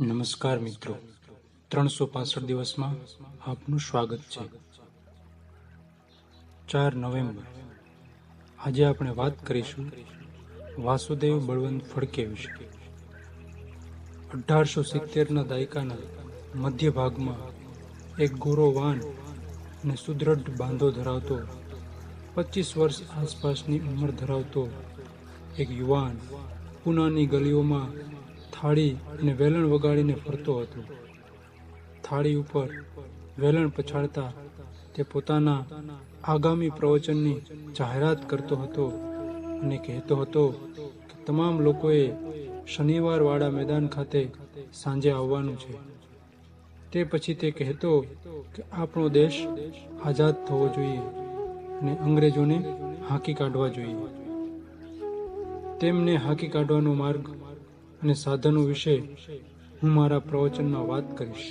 નમસ્કાર મિત્રો. ત્રણસો પાસઠ દિવસમાં આપનું સ્વાગત છે. ચાર નવેમ્બર. આજે આપણે વાત કરીશું વાસુદેવ બળવંત ફડકે વિશે. અઢારસો સિત્તેરના દાયકાના મધ્ય ભાગમાં એક ગોરો વાન અને સુદૃઢ બાંધો ધરાવતો, પચીસ વર્ષ આસપાસની ઉંમર ધરાવતો એક યુવાન પૂનાની ગલીઓમાં થાળી અને વેલણ વગાડીને ફરતો હતો. થાળી ઉપર વેલણ પછાડતા તે પોતાના આગામી પ્રવચનની જાહેરાત કરતો હતો અને કહેતો હતો કે તમામ લોકોએ શનિવારવાળા મેદાન ખાતે સાંજે આવવાનું છે. તે પછી તે કહેતો કે આપણો દેશ આઝાદ થવો જોઈએ અને અંગ્રેજોને હાંકી કાઢવા જોઈએ. તેમને હાંકી કાઢવાનો માર્ગ અને સાધનો વિશે હું મારા પ્રવચનમાં વાત કરીશ.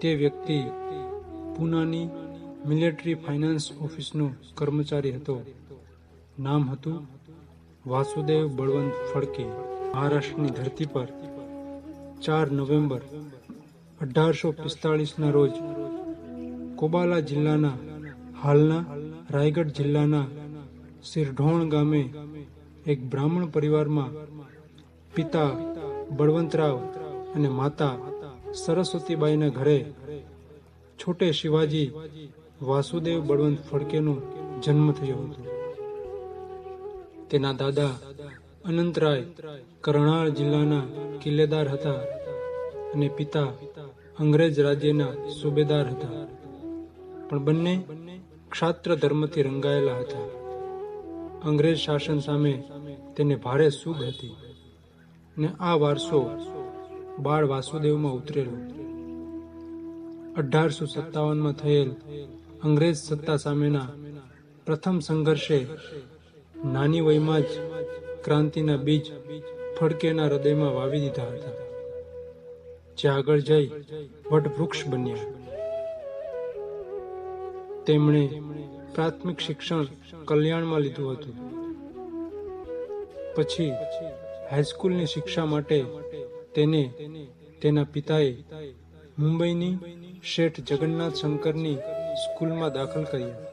તે વ્યક્તિ પૂનાની મિલિટરી ફાઇનાન્સ ઓફિસનો કર્મચારી હતો. નામ હતું વાસુદેવ બળવંત ફડકે. મહારાષ્ટ્રની ધરતી પર ચાર નવેમ્બર અઢારસો પિસ્તાળીસના રોજ કોબાલા જિલ્લાના હાલના રાયગઢ જિલ્લાના સિરઢોણ ગામે એક બ્રાહ્મણ પરિવારમાં પિતા બળવંતરાવ અને માતા સરસ્વતીબાઈના ઘરે છોટે શિવાજી વાસુદેવ બળવંત ફડકેનો જન્મ થયો હતો. તેના દાદા અનંતરાય કરણાળ જિલ્લાના કિલ્લેદાર હતા અને પિતા અંગ્રેજ રાજ્યના સુબેદાર હતા. પણ બંને ક્ષાત્ર ધર્મથી રંગાયેલા હતા. અંગ્રેજ શાસન સામે તેને ભારે સૂગ હતી ને આ વારસો બાળ વાસુદેવમાં ઉતરેલો. અઢારસો સત્તાવનમાં થયેલ અંગ્રેજ સત્તા સામેના પ્રથમ સંઘર્ષે નાની વયમાં જ ક્રાંતિના બીજ ફડકેના હૃદયમાં વાવી દીધા હતા. જે આગળ જઈ વટવૃક્ષ બન્યા. તેમણે પ્રાથમિક શિક્ષણ કલ્યાણમાં લીધું હતું. પછી હાઈસ્કૂલની શિક્ષા માટે તેને તેના પિતાએ મુંબઈની શેઠ જગન્નાથ શંકરની સ્કૂલમાં દાખલ કર્યા.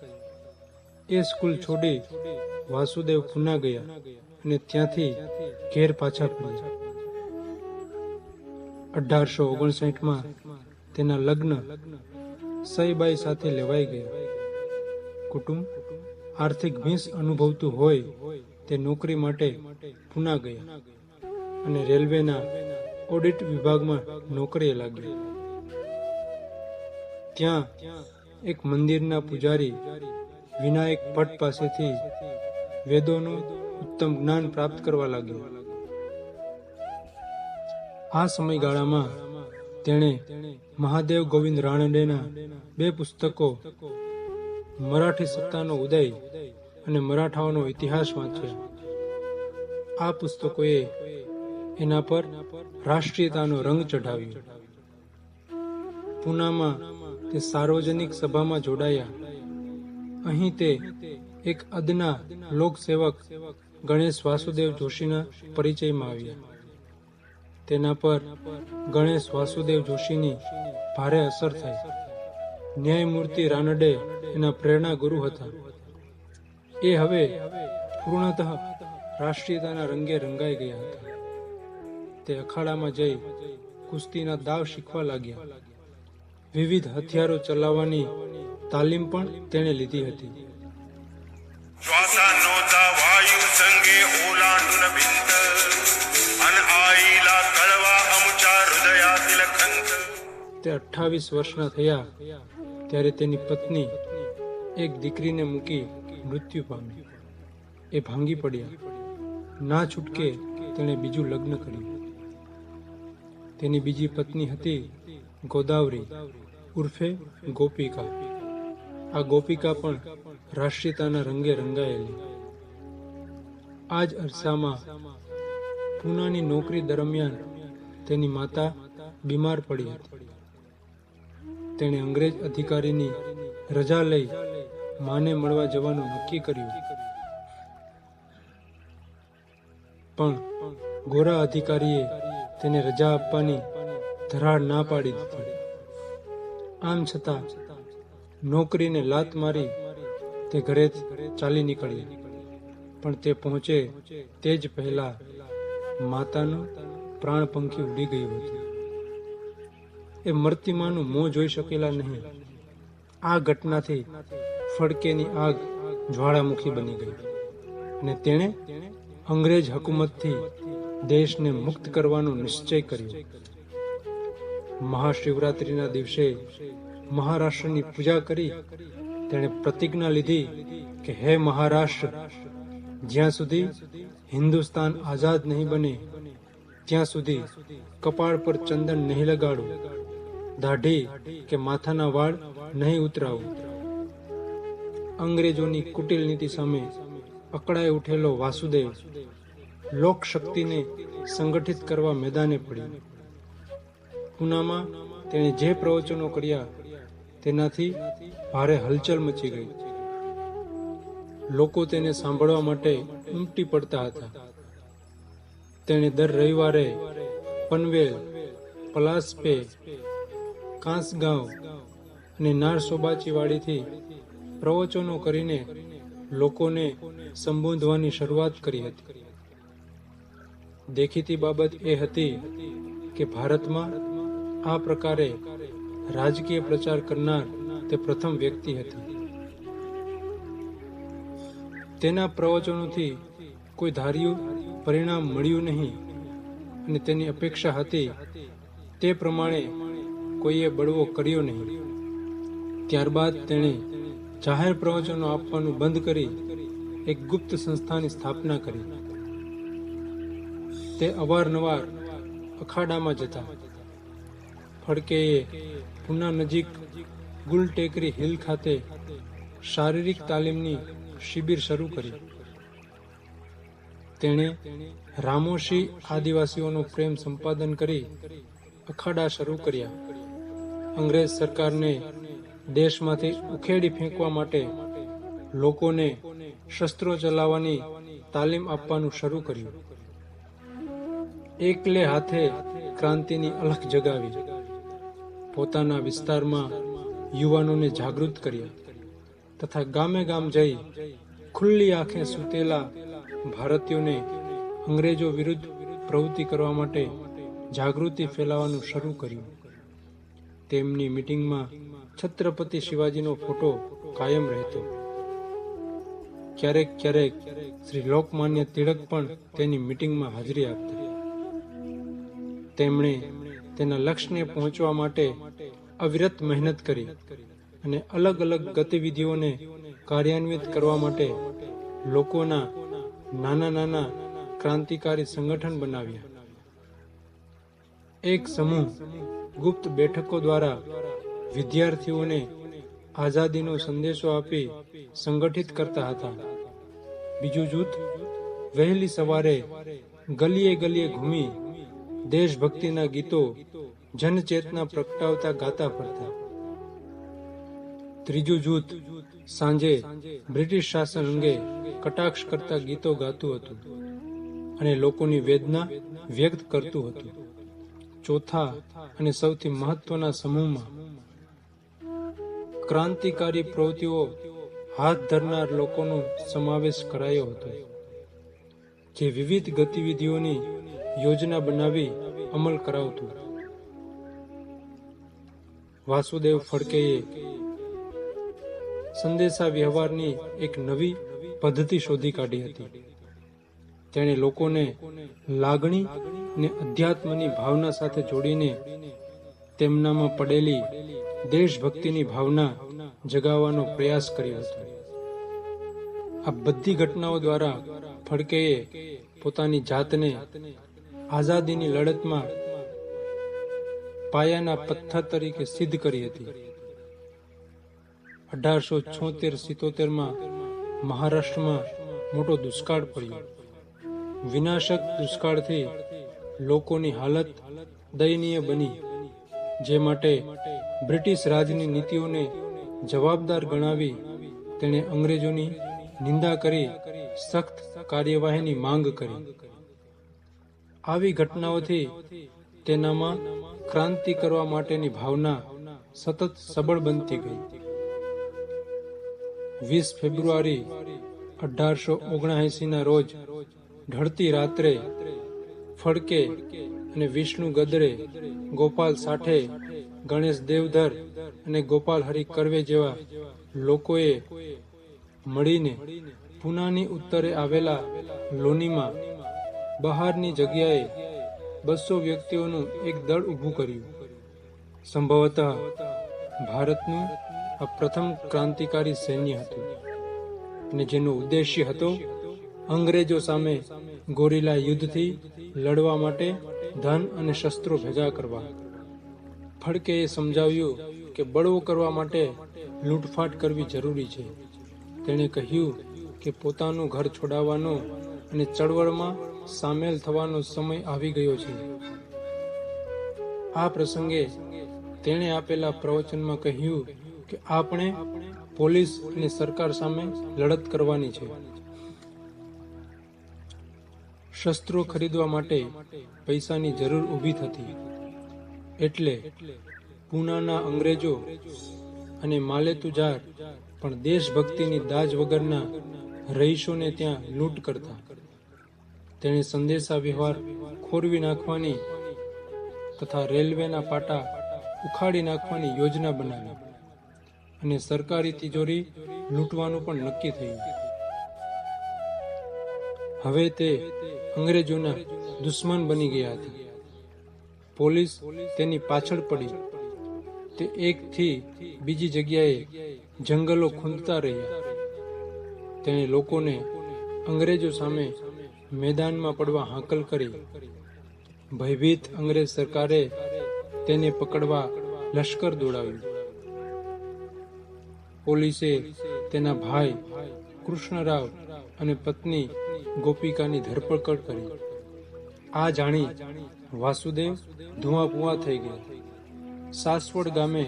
એ સ્કૂલ છોડી વાસુદેવ પુના ગયા અને ત્યાંથી ઘેર પાછા ફર્યા. અઢારસો ઓગણસાઠમાં તેના લગ્ન સઈબાઈ સાથે લેવાઈ ગયા. કુટુંબ આર્થિક ભીંસ અનુભવતું હોય તે નોકરી માટે પુના ગયા અને રેલવેના ઓડિટ વિભાગમાં નોકરીએ લાગ્યા. ત્યાં એક મંદિરના પૂજારી વિનાયક ભટ્ટ પાસેથી વેદોનું ઉત્તમ જ્ઞાન પ્રાપ્ત કરવા લાગ્યો. આ સમયગાળામાં તેણે મહાદેવ ગોવિંદ રાણડેના બે પુસ્તકો મરાઠી સત્તાનો ઉદય અને મરાઠાઓનો ઇતિહાસ વાંચ્યા આ પુસ્તકોએ એના પર રાષ્ટ્રીયતાનો રંગ ચઢાવ્યો. પૂનામાં તે સાર્વજનિક સભામાં જોડાયા. અહીં તે એક અદના લોકસેવક ગણેશ વાસુદેવ જોશીના પરિચયમાં આવ્યા. તેના પર ગણેશ વાસુદેવ જોશીની ભારે અસર થઈ. ન્યાયમૂર્તિ રાનડે એના પ્રેરણા ગુરુ હતા. એ હવે પૂર્ણતઃ રાષ્ટ્રીયતાના રંગે રંગાઈ ગયા હતા. તે અખાડામાં જઈ કુસ્તીના દાવ શીખવા લાગ્યા. વિવિધ હથિયારો ચલાવવાની તાલીમ પણ તેણે લીધી હતી. તે અઠ્ઠાવીસ વર્ષના થયા ત્યારે તેની પત્ની એક દીકરીને મૂકી મૃત્યુ પામી એ ભાંગી પડ્યા. ના છૂટકે તેણે બીજું લગ્ન કર્યું. તેની બીજી પત્ની હતી ગોદાવરી, ઉર્ફે ગોપિકા. આ ગોપિકા પણ રાષ્ટ્રીયતાના રંગે રંગાયેલી. આ જ અરસામાં પૂનાની નોકરી દરમિયાન તેની માતા બીમાર પડી હતી. તેણે અંગ્રેજ અધિકારીની રજા લઈ માને મળવા જવાનું નક્કી કર્યું. પણ ગોરા અધિકારીએ તેને રજા આપવાની ધરાડ ના પાડી દીધી. આમ છતાં નોકરીને લાત મારી તે ઘરે ચાલી નીકળી. પણ તે પહોંચે તે જ પહેલા માતાનું પ્રાણ પંખી ઉડી ગયું હતું. એ મરતી માનું મોં જોઈ શકેલા નહીં. આ ઘટનાથી ફડકેની આગ જ્વાળામુખી બની ગઈ અને તેણે અંગ્રેજ હકુમતથી દેશને મુક્ત કરવાનો નિશ્ચય કર્યો. મહાશિવરાત્રિના દિવસે મહારાષ્ટ્રની પૂજા કરી તેણે પ્રતિજ્ઞા લીધી કે હે મહારાષ્ટ્ર, જ્યાં સુધી હિન્દુસ્તાન આઝાદ નહીં બને, ત્યાં સુધી કપાળ પર ચંદન નહીં લગાડું, દાઢી કે માથાના વાળ નહીં ઉતરાવું. અંગ્રેજોની કુટિલ નીતિ સામે અકળાઈ ઉઠેલો વાસુદેવ લોક શક્તિને સંગઠિત કરવા મેદાને પડ્યો પૂનામાં તેણે જે પ્રવચનો કર્યા તેનાથી ભારે હલચલ મચી ગઈ. લોકો તેને સાંભળવા માટે ઉમટી પડતા હતા. તેણે દર રવિવારે પનવેલ, પલાસપે, કાંસગાંવ અને નારસોબાચીવાડીથી પ્રવચનો કરીને લોકોને સંબોધવાની શરૂઆત કરી હતી. દેખીતી બાબત એ હતી કે ભારતમાં આ પ્રકારે રાજકીય પ્રચાર કરનાર તે પ્રથમ વ્યક્તિ હતી. તેના પ્રવચનોથી કોઈ ધાર્યું પરિણામ મળ્યું નહીં અને તેની અપેક્ષા હતી તે પ્રમાણે કોઈએ બળવો કર્યો નહીં. ત્યારબાદ તેણે જાહેર પ્રવચનો આપવાનું બંધ કરી એક ગુપ્ત સંસ્થાની સ્થાપના કરી. તે અવારનવાર અખાડામાં જતા. ફડકેએ પુના નજીક ગુલટેકરી હિલ ખાતે શારીરિક તાલીમની શિબિર શરૂ કરી. તેણે રામોશી આદિવાસીઓનો પ્રેમ સંપાદન કરી અખાડા શરૂ કર્યા. અંગ્રેજ સરકારને દેશમાંથી ઉખેડી ફેંકવા માટે લોકોને શસ્ત્રો ચલાવવાની તાલીમ આપવાનું શરૂ કર્યું. એકલે હાથે ક્રાંતિની અલખ જગાવી. પોતાના વિસ્તારમાં યુવાનોને જાગૃત કર્યા તથા ગામે ગામ જઈ ખુલ્લી આંખે સૂતેલા ભારતીયોને અંગ્રેજો વિરુદ્ધ પ્રવૃત્તિ કરવા માટે જાગૃતિ ફેલાવવાનું શરૂ કર્યું. તેમની મીટિંગમાં છત્રપતિ શિવાજીનો ફોટો કાયમ રહેતો. ક્યારેક ક્યારેક શ્રી લોકમાન્ય તિળક પણ તેની મીટિંગમાં હાજરી આપતા. તેમણે તેના લક્ષ્યને પહોંચવા માટે અવિરત મહેનત કરી અને અલગ અલગ ગતિવિધિઓને કાર્યાન્વિત કરવા માટે લોકોના નાના નાના ક્રાંતિકારી સંગઠન બનાવ્યા. એક સમૂહ ગુપ્ત બેઠકો દ્વારા વિદ્યાર્થીઓને આઝાદીનો સંદેશો આપી સંગઠિત કરતા હતા. બીજું જૂથ વહેલી સવારે ગલીએ ગલીએ ઘૂમી દેશભક્તિના ગીતો જનચેતના પ્રગટાવતા ગાતા ફરતા. ત્રીજું જૂથ સાંજે બ્રિટિશ શાસન અંગે કટાક્ષ કરતા ગીતો ગાતું હતું અને લોકોની વેદના વ્યક્ત કરતું હતું. ચોથા અને સૌથી મહત્વના સમૂહમાં ક્રાંતિકારી પ્રવૃત્તિઓ હાથ ધરનાર લોકોનો સમાવેશ કરાયો હતો, જે વિવિધ ગતિવિધિઓની યોજના બનાવી અમલ કરાવતું. વાસુદેવ ફડકેએ સંદેશા વ્યવહારની એક નવી પદ્ધતિ શોધી કાઢી હતી. તેણે લોકોને લાગણી ને અધ્યાત્મની ભાવના સાથે જોડીને તેમનામાં પડેલી દેશભક્તિની ભાવના જગાવવાનો પ્રયાસ કર્યો હતો. આ બધી ઘટનાઓ દ્વારા ફડકેએ પોતાની જાતને આઝાદીની લડતમાં પાયાના પથ્થર તરીકે સિદ્ધ કરી હતી. અઢારસો છોતેર સિત્તોતેરમાં મહારાષ્ટ્રમાં મોટો દુષ્કાળ પડ્યો. વિનાશક દુષ્કાળથી લોકોની હાલત દયનીય બની, જે માટે બ્રિટિશ રાજની નીતિઓને જવાબદાર ગણાવી તેણે અંગ્રેજોની નિંદા કરી, સખ્ત કાર્યવાહીની માંગ કરી. આવી ઘટનાઓથી તેનામાં ક્રાંતિ કરવા માટેની ભાવના સતત સબળ બનતી ગઈ. વીસ ફેબ્રુઆરી અઢારસો ઓગણએંસીના રોજ ઢળતી રાત્રે ફડકે અને વિષ્ણુ ગદરે ગોપાલ સાઠે ગણેશ દેવધર અને ગોપાલ હરિ કરવે જેવા લોકોએ મળીને પૂનાની ઉત્તરે આવેલા લોનીમાં બહારની જગ્યાએ બસો વ્યક્તિઓનું એક દળ ઊભું કર્યું. સંભવતઃ ભારતનું આ પ્રથમ ક્રાંતિકારી સૈન્ય હતું અને જેનો ઉદ્દેશ્ય હતો અંગ્રેજો સામે ગોરીલા યુદ્ધથી લડવા માટે ધન અને શસ્ત્રો ભેગા કરવા. ફડકેએ સમજાવ્યું કે બળવો કરવા માટે લૂંટફાટ કરવી જરૂરી છે. તેણે કહ્યું કે પોતાનું ઘર છોડાવવાનો અને ચળવળમાં સામેલ થવાનો સમય આવી ગયો છે. આ પ્રસંગે તેણે આપેલા પ્રવચનમાં કહ્યું કે આપણે પોલીસ અને સરકાર સામે લડત કરવાની છે. શસ્ત્રો ખરીદવા માટે પૈસાની જરૂર ઊભી થતી. એટલે પૂનાના અંગ્રેજો અને માલેતુજાર પણ દેશભક્તિની દાજ વગરના રહીશોને ત્યાં લૂંટ કરતા. તેણે સંદેશા વ્યવહાર ખોરવી નાખવાની તથા રેલવેના પાટા ઉખાડી નાખવાની યોજના બનાવી અને સરકારી તિજોરી લૂંટવાનું પણ નક્કી થયું. હવે તે અંગ્રેજોના દુશ્મન બની ગયા હતા. પોલીસ તેની પાછળ પડી. તે એકથી બીજી જગ્યાએ જંગલો ખૂંદતા રહ્યા. તેણે લોકોને અંગ્રેજો સામે મેદાનમાં પડવા હાકલ કરી. ભયભીત અંગ્રેજ સરકારે તેને પકડવા લશ્કર દોડાવ્યું. પોલીસે તેના ભાઈ કૃષ્ણરાવ અને પત્ની ગોપિકાની ધરપકડ કરી. આ જાણી વાસુદેવ ધુઆપુઆ થઈ ગયા. સાસવડ ગામે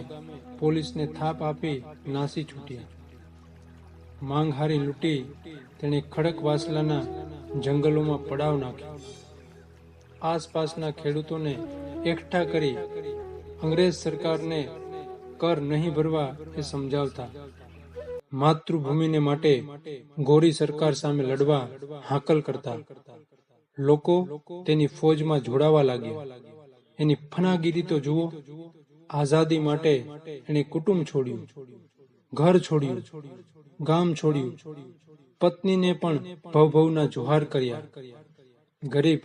પોલીસને થાપ આપી નાસી છૂટ્યા માંગહારી લૂંટી તેણે ખડકવાસલાના જંગલોમાં પડાવ નાખ્યો. આસપાસના ખેડૂતોને એકઠા કરી અંગ્રેજ સરકારને કર નહીં ભરવા એ સમજાવતા માતૃભૂમિને માટે ગોરી સરકાર સામે લડવા હાકલ કરતા. લોકો તેની ફોજમાં જોડાવા લાગ્યા. એની ફનાગીરી તો જુઓ, આઝાદી માટે એણે કુટુંબ છોડ્યું, ઘર છોડ્યું, ગામ છોડ્યું, પત્નીને પણ ભવભવના જોહાર કર્યા. ગરીબ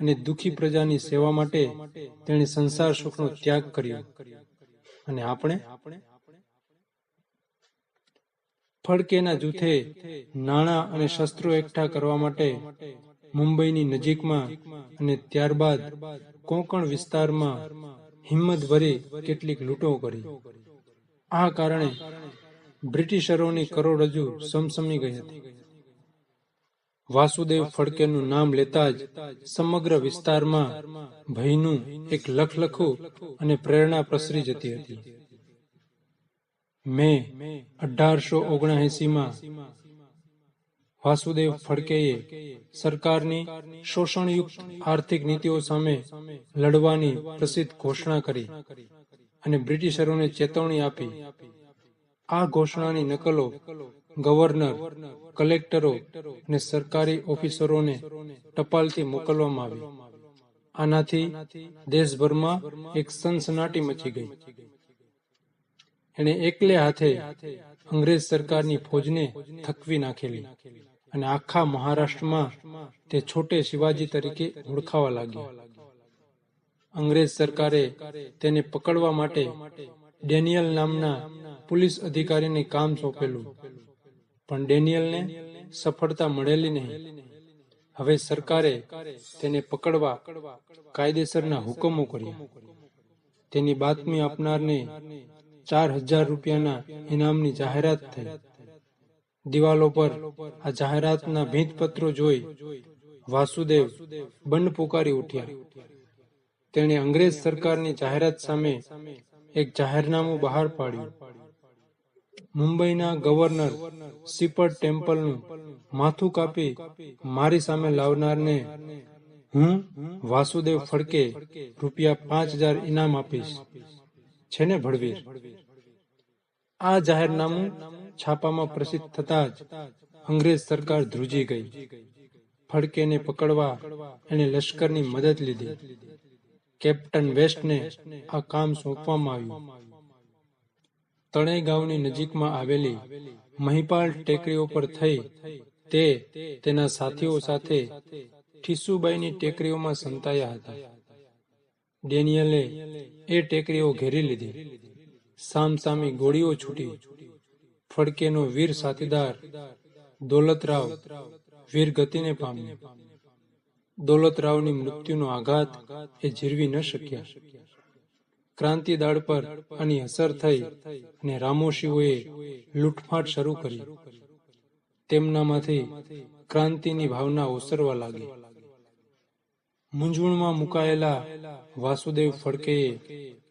અને દુખી પ્રજાની સેવા માટે તેણે સંસાર સુખનો ત્યાગ કર્યો. અને આપણે? ફડકેના જૂથે નાણાં અને શસ્ત્રો એકઠા કરવા માટે મુંબઈની નજીકમાં અને ત્યારબાદ કોંકણ વિસ્તારમાં હિંમત ભરી કેટલીક લૂંટો કરી. આ કારણે બ્રિટિશરોની કરોડરજુ સમસમી ગઈ હતી. વાસુદેવ ફડકેનું નામ લેતા જ સમગ્ર વિસ્તારમાં ભયનું એક લખલખું અને પ્રેરણા પ્રસરી જતી હતી. મે અઢારસો ઓગણએંસીમાં વાસુદેવ ફડકેએ સરકારની શોષણયુક્ત આર્થિક નીતિઓ સામે લડવાની પ્રસિદ્ધ ઘોષણા કરી અને બ્રિટિશરોને ચેતવણી આપી. આ ઘોષણાની નકલો ગવર્નર, કલેક્ટરો અને સરકારી ઓફિસરોને ટપાલથી મોકલવામાં આવી. આનાથી દેશભરમાં એક સનસનાટી મચી ગઈ. એણે એકલે હાથે અંગ્રેજ સરકારની ફોજને થકવી નાખેલી. અને આખા મહારાષ્ટ્રમાં તે છોટે શિવાજી તરીકે ઓળખાવા લાગ્યા. અંગ્રેજ સરકારે તેને પકડવા માટે ડેનિયલ નામના પોલીસ અધિકારીને કામ સોંપેલું. પણ ડેનિયલને સફળતા મળેલી નહીં. હવે સરકારે તેને પકડવા કાયદેસરના હુકમો કર્યા. તેની બાતમી આપનારને ચાર હજાર રૂપિયાના ઇનામની જાહેરાત થઈ. દિવાલો પર આ જાહેરાતના ભીંતપત્રો જોઈ વાસુદેવ બંડ પુકારી ઉઠ્યા. તેણે અંગ્રેજ સરકારની જાહેરાત સામે એક જાહેરનામું બહાર પાડ્યું. મુંબઈના ગવર્નર સિપર ટેમ્પલનું માથું કાપી મારી સામે લાવનારને હું, વાસુદેવ ફડકે રૂપિયા પાંચ હજાર ઇનામ આપીશ. છે ને ભડવીર? આ જાહેરનામું છાપામાં પ્રસિદ્ધ થતા જ અંગ્રેજ સરકાર ધ્રુજી ગઈ. ફડકેને પકડવા એણે લશ્કરની મદદ લીધી. કેપ્ટન વેસ્ટને આ કામ સોંપવામાં આવ્યું. તણેગાંવની નજીકમાં આવેલી મહિપાલ ટેકરીઓ પર થઈ તે તેના સાથીઓ સાથે ઠીસુબાઈની ટેકરીઓમાં સંતાયા હતા. ડેનિયલે એ ટેકરીઓ ઘેરી લીધી. સામસામી ગોળીઓ છૂટી. ફડકેનો વીર સાથીદાર દોલતરાવ વીર ગતિને પામ્યો. દોલતરાવની મૃત્યુનો આઘાત એ જીરવી ન શક્યા. ક્રાંતિ દાળ પર આની અસર થઈ અને રામોશીઓએ લૂંટફાટ શરૂ કરી. તેમનામાંથી ક્રાંતિની ભાવના ઓસરવા લાગી. મૂંઝવણમાં મુકાયેલા વાસુદેવ ફડકેએ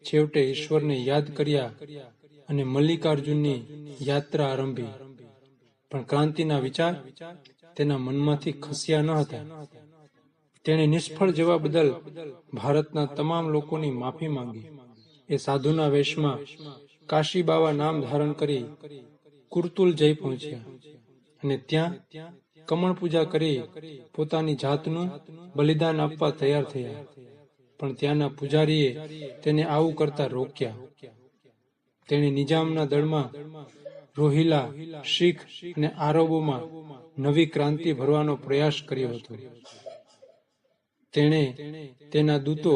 છેવટે ઈશ્વરને યાદ કર્યા અને મલ્લિકાર્જુનની યાત્રા આરંભી. પણ ક્રાંતિના વિચાર તેના મનમાંથી ખસ્યા ન હતા. તેણે નિષ્ફળ જવા બદલ ભારતના તમામ લોકોની માફી માંગી. એ સાધુના વેશમાં કાશી બાવા નામ ધારણ કરી કુર્તુલ જઈ પહોંચ્યા અને ત્યાં કમળ પૂજા કરી પોતાની જાતનું બલિદાન આપવા તૈયાર થયા. પણ ત્યાંના પૂજારીએ તેને આવું કરતા રોક્યા. તેણે નિજામના દળમાં રોહિલા, શીખ અને આરબોમાં નવી ક્રાંતિ ભરવાનો પ્રયાસ કર્યો હતો. તેણે તેના દૂતો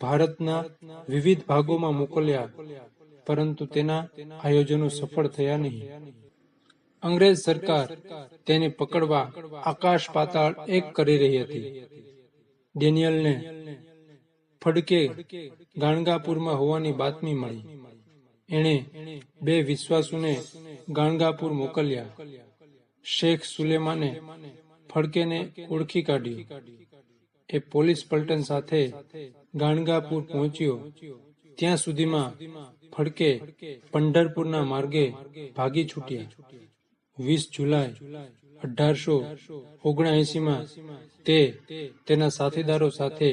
ભારતના વિવિધ ભાગોમાં મોકલ્યા, પરંતુ તેના આયોજનો સફળ થયા નહીં. અંગ્રેજ સરકાર તેને પકડવા આકાશ પાતાળ એક કરી રહી હતી. ડેનિયલને ફડકે ગાણગાપુરમાં હોવાની બાતમી મળી. એણે બે વિશ્વાસુને ગાણગાપુર મોકલ્યા. શેખ સુલેમાને ફડકેને ઓળખી કાઢી. એ પોલીસ પલટન સાથે ગાણગાપુર પહોંચ્યો. ત્યાં સુધીમાં ફડકે પંઢરપુરના માર્ગે ભાગી છૂટ્યા. વીસ જુલાઈ અઢારસો ઓગણએંસીમાં તે તેના સાથીદારો સાથે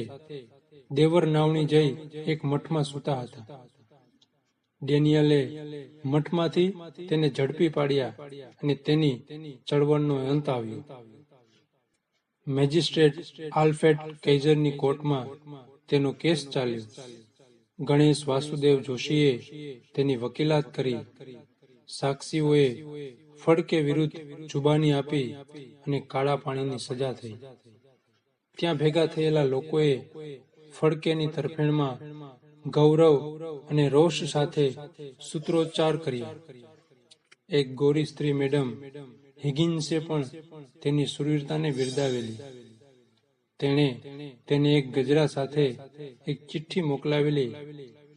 દેવર નાવણી જઈ એક મઠમાં સૂતા હતા. ડેનિયલે મઠમાંથી તેને ઝડપી પાડ્યા અને તેની ચળવળનો અંત આવ્યો. મેજિસ્ટ્રેટ આલ્ફેટ કૈઝરની કોર્ટમાં તેનો કેસ ચાલ્યો. ગણેશ વાસુદેવ જોશીએ તેની વકીલાત કરી. સાક્ષીઓએ ફડકે વિરુદ્ધ જુબાની આપી અને કાળા પાણીની સજા થઈ. ત્યાં ભેગા થયેલા લોકોએ ફડકેની તરફેણમાં ગૌરવ અને રોષ સાથે સૂત્રોચ્ચાર કર્યા. એક ગોરી સ્ત્રી મેડમ હિગિન્સે પણ તેની સુરવીરતાને બિરદાવેલી. તેણે તેને એક ગજરા સાથે એક ચિઠ્ઠી મોકલાવેલી.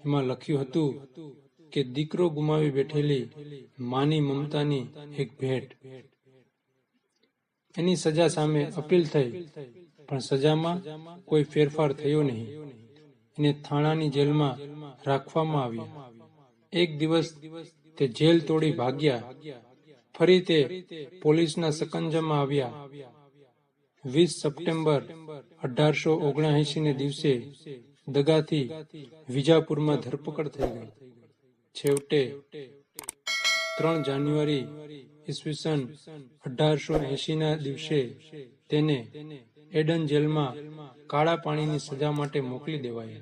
એમાં લખ્યું હતું કે દીકરો ગુમાવી બેઠેલી માની મમતાની એક ભેટ. એની સજા સામે અપીલ થઈ, પણ સજામાં કોઈ ફેરફાર થયો નહીં. એને થાણાની જેલમાં રાખવામાં આવ્યા. એક દિવસ તે જેલ તોડી ભાગ્યા. ફરી તે પોલીસના સકંજામાં આવ્યા. વીસ સપ્ટેમ્બર અઢારસો ઓગણએંશી ને દિવસે દગાથી વિજાપુરમાં ધરપકડ થઈ ગઈ. છેવટે ત્રણ જાન્યુઆરી ઈસવીસન અઢારસો એંશી ના દિવસે તેને એડન જેલમાં કાળા પાણીની સજા માટે મોકલી દેવાયા.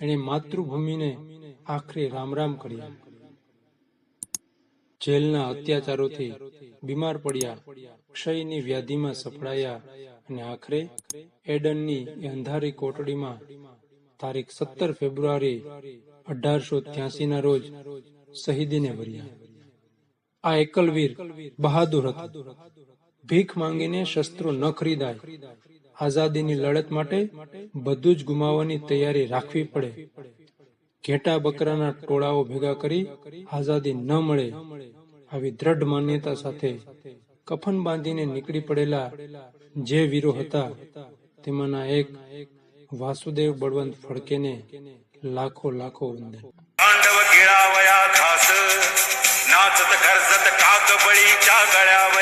એણે માતૃભૂમિને આખરે રામ કર્યા. જેલના અત્યાચારોથી બીમાર પડ્યા, ક્ષયની વ્યાધિમાં સફળાયા અને આખરે એડનની અંધારી કોટડીમાં તારીખ સત્તર ફેબ્રુઆરી અઢારસો ત્યાસી ના રોજ શહીદીને ભર્યા. આ એકલવીર બહાદુર હતો. ભીખ માંગીને શસ્ત્રો ન ખરીદાય. આઝાદીની લડત માટે બધું જ ગુમાવવાની તૈયારી રાખવી પડે. ઘેટા બકરાના ટોળાઓ ભેગા કરી આઝાદી ન મળે આવી દ્રઢ માન્યતા સાથે કફન બાંધીને નીકળી પડેલા જે વીરો હતા, તેમાંના એક વાસુદેવ બળવંત ફડકેને લાખો લાખો વંદન. નાચત ગરજત કાક બળી ચા ગળ્યા